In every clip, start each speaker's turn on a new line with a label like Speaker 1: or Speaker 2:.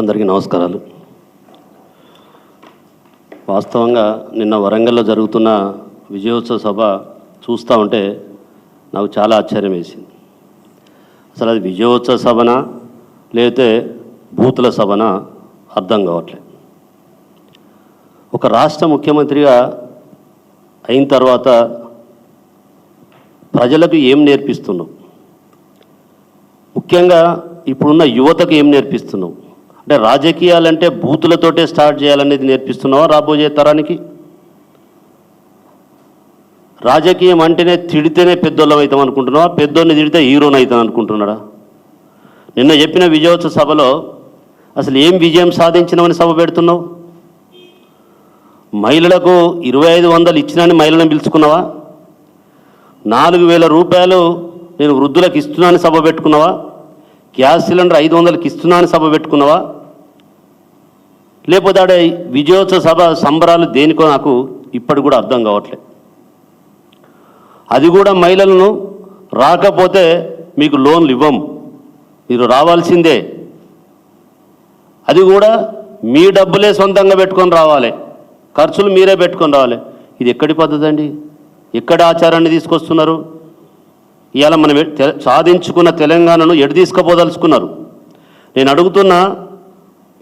Speaker 1: అందరికీ నమస్కారాలు. వాస్తవంగా నిన్న వరంగల్లో జరుగుతున్న విజయోత్సవ సభ చూస్తూ ఉంటే నాకు చాలా ఆశ్చర్యం వేసింది. అసలు అది విజయోత్సవ సభనా లేతే బూతుల సభనా అర్థం కావట్లేదు ఒక రాష్ట్ర ముఖ్యమంత్రిగా అయిన తర్వాత ప్రజలకు ఏం నేర్పిస్తున్నావు? ముఖ్యంగా ఇప్పుడున్న యువతకు ఏం నేర్పిస్తున్నావు? అంటే రాజకీయాలంటే బూతులతోటే స్టార్ట్ చేయాలనేది నేర్పిస్తున్నావా రాబోయే తరానికి? రాజకీయం అంటేనే తిడితేనే పెద్దోళ్ళం అవుతాం అనుకుంటున్నావా? పెద్దోడిని తిడితే హీరోని అవుతాం అనుకుంటున్నాడా? నిన్న చెప్పిన విజయోత్సవ సభలో అసలు ఏం విజయం సాధించినామని సభ పెడుతున్నావు? మహిళలకు ఇరవై ఐదు వందలు ఇచ్చినని మహిళలను పిలుచుకున్నావా? నాలుగు వేల రూపాయలు నేను వృద్ధులకు ఇస్తున్నానని సభ పెట్టుకున్నావా? గ్యాస్ సిలిండర్ ఐదు వందలకి ఇస్తున్నాను సభ పెట్టుకున్నావా? లేకపోతే ఆడే విజయోత్సవ సభ సంబరాలు దేనికో నాకు ఇప్పటి కూడా అర్థం కావట్లే. అది కూడా మహిళలను రాకపోతే మీకు లోన్లు ఇవ్వం. మీరు రావాల్సిందే. అది కూడా మీ డబ్బులే సొంతంగా పెట్టుకొని రావాలి. ఖర్చులు మీరే పెట్టుకొని రావాలి. ఇది ఎక్కడి పద్ధతి అండి? ఎక్కడ ఆచారాన్ని తీసుకొస్తున్నారు? ఇవాళ మనం తె- సాధించుకున్న తెలంగాణను ఎడు తీసుకుపోదలుచుకున్నారు నేను అడుగుతున్నా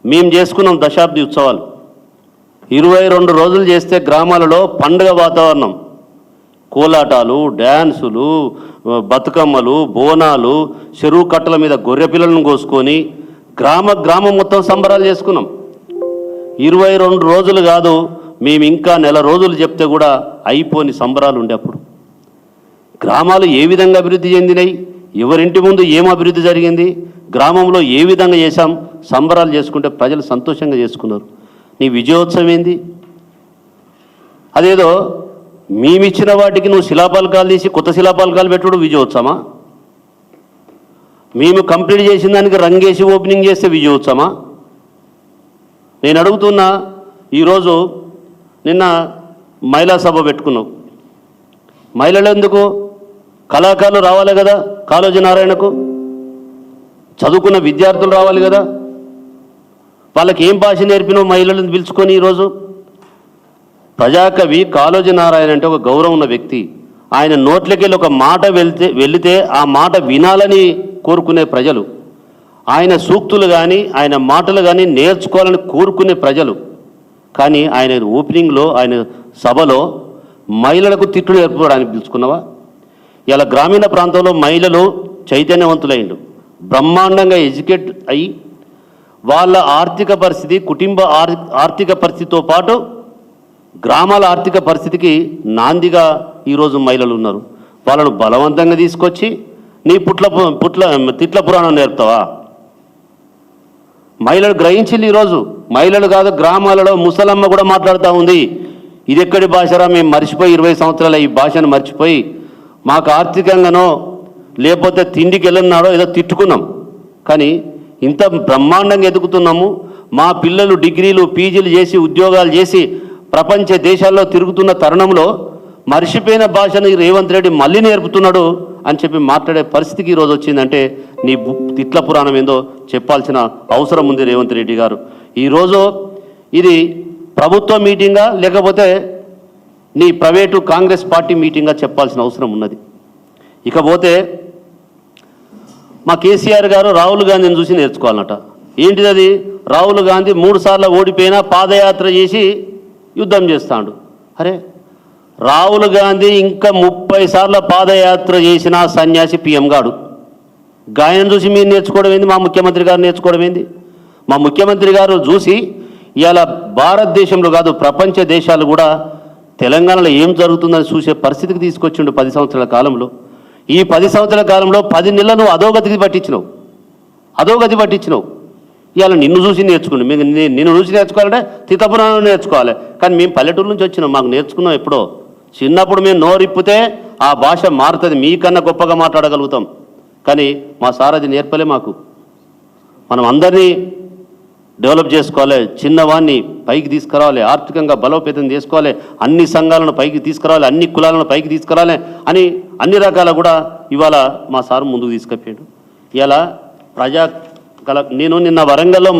Speaker 1: మేము చేసుకున్నాం దశాబ్ది ఉత్సవాలు. ఇరవై రెండు రోజులు చేస్తే గ్రామాలలో పండుగ వాతావరణం. కోలాటాలు డ్యాన్సులు బతుకమ్మలు బోనాలు చెరువు కట్టల మీద గొర్రె పిల్లలను కోసుకొని గ్రామ గ్రామం మొత్తం సంబరాలు చేసుకున్నాం. ఇరవై రెండు రోజులు కాదు మేము ఇంకా నెల రోజులు చెప్తే కూడా అయిపోని సంబరాలు ఉండే అప్పుడు. గ్రామాలు ఏ విధంగా అభివృద్ధి చెందినాయి ఎవరింటి ముందు ఏం అభివృద్ధి జరిగింది గ్రామంలో ఏ విధంగా చేశాం సంబరాలు చేసుకుంటే ప్రజలు సంతోషంగా చేసుకున్నారు. నీ విజయోత్సవం ఏంది? అదేదో మేమిచ్చిన వాటికి నువ్వు శిలాపలకాలు తీసి కొత్త శిలాపలకాలు పెట్టడం విజయోత్సవమా? మేము కంప్లీట్ చేసిన దానికి రంగేసి ఓపెనింగ్ చేస్తే విజయోత్సవమా? నేను అడుగుతున్నా ఈరోజు నిన్న మహిళా సభ పెట్టుకున్నావు మహిళలు ఎందుకు? కళాకారులు రావాలి కదా కాళోజీ నారాయణకు? చదువుకున్న విద్యార్థులు రావాలి కదా? వాళ్ళకి ఏం భాష నేర్పినో మహిళలను పిలుచుకొని ఈరోజు? ప్రజాకవి కాళోజీ నారాయణ అంటే ఒక గౌరవం ఉన్న వ్యక్తి. ఆయన నోట్లకెళ్ళి ఒక మాట వెళ్తే వెళితే ఆ మాట వినాలని కోరుకునే ప్రజలు. ఆయన సూక్తులు కానీ ఆయన మాటలు కానీ నేర్చుకోవాలని కోరుకునే ప్రజలు. కానీ ఆయన ఓపెనింగ్లో ఆయన సభలో మహిళలకు తిట్లు నేర్పుకోవడానికి పిలుచుకున్నావా? ఇలా గ్రామీణ ప్రాంతంలో మహిళలు చైతన్యవంతులైండు బ్రహ్మాండంగా ఎడ్యుకేట్ అయ్యి వాళ్ళ ఆర్థిక పరిస్థితి కుటుంబ ఆర్- ఆర్థిక పరిస్థితితో పాటు గ్రామాల ఆర్థిక పరిస్థితికి నాందిగా ఈరోజు మహిళలు ఉన్నారు. వాళ్ళను బలవంతంగా తీసుకొచ్చి నీ పుట్ల పుట్ల తిట్ల పురాణం నేర్పుతావా? మహిళలు గ్రహించింది ఈరోజు. మహిళలు కాదు గ్రామాలలో ముసలమ్మ కూడా మాట్లాడుతూ ఉంది. ఇది ఎక్కడి భాషరా? మేము మర్చిపోయి ఇరవై సంవత్సరాల ఈ భాషను మర్చిపోయి మాకు ఆర్థికంగానో లేకపోతే తిండికి వెళ్ళన్నాడో ఏదో తిట్టుకున్నాం. కానీ ఇంత బ్రహ్మాండంగా ఎదుగుతున్నాము. మా పిల్లలు డిగ్రీలు పీజీలు చేసి ఉద్యోగాలు చేసి ప్రపంచ దేశాల్లో తిరుగుతున్న తరుణంలో మర్చిపోయిన భాషను రేవంత్ రెడ్డి మళ్ళీ నేర్పుతున్నాడు అని చెప్పి మాట్లాడే పరిస్థితికి ఈరోజు వచ్చిందంటే నీ తిట్ల పురాణం ఏందో చెప్పాల్సిన అవసరం ఉంది రేవంత్ రెడ్డి గారు. ఈరోజు ఇది ప్రభుత్వ మీటింగా లేకపోతే నీ ప్రైవేటు కాంగ్రెస్ పార్టీ మీటింగ్గా చెప్పాల్సిన అవసరం ఉన్నది. ఇకపోతే మా కేసీఆర్ గారు రాహుల్ గాంధీని చూసి నేర్చుకోవాలన్నట ఏంటిది అది రాహుల్ గాంధీ మూడు సార్లు ఓడిపోయినా పాదయాత్ర చేసి యుద్ధం చేస్తాడు. అరే రాహుల్ గాంధీ ఇంకా ముప్పై సార్ల పాదయాత్ర చేసిన సన్యాసి పిఎం గాడు. గాయనం చూసి మీరు నేర్చుకోవడం ఏంది? మా ముఖ్యమంత్రి గారు నేర్చుకోవడం ఏంది? మా ముఖ్యమంత్రి గారు చూసి ఇవాళ భారతదేశంలో కాదు ప్రపంచ దేశాలు కూడా తెలంగాణలో ఏం జరుగుతుందని చూసే పరిస్థితికి తీసుకొచ్చిండు పది సంవత్సరాల కాలంలో. ఈ పది సంవత్సరాల కాలంలో పది నెలలు నువ్వు అధోగతికి పట్టించినావు. అధోగతి పట్టించినావు. ఇవాళ నిన్ను చూసి నేర్చుకుని మీకు నిన్ను చూసి నేర్చుకోవాలంటే తితపురాణం నేర్చుకోవాలి. కానీ మేము పల్లెటూరు నుంచి వచ్చినాం. మాకు నేర్చుకున్నాం ఎప్పుడో. చిన్నప్పుడు మేము నోరిప్పితే ఆ భాష మారుతుంది. మీకన్నా గొప్పగా మాట్లాడగలుగుతాం. కానీ మా సార్ అది నేర్పలే మాకు. మనం అందరినీ డెవలప్ చేసుకోవాలి చిన్నవాన్ని పైకి తీసుకురావాలి ఆర్థికంగా బలోపేతం చేసుకోవాలి అన్ని సంఘాలను పైకి తీసుకురావాలి అన్ని కులాలను పైకి తీసుకురావాలి అని అన్ని రకాల కూడా ఇవాళ మా సార్ ముందుకు తీసుకెళ్ళాడు ఇలా ప్రజా కల నేను నిన్న వరంగల్లో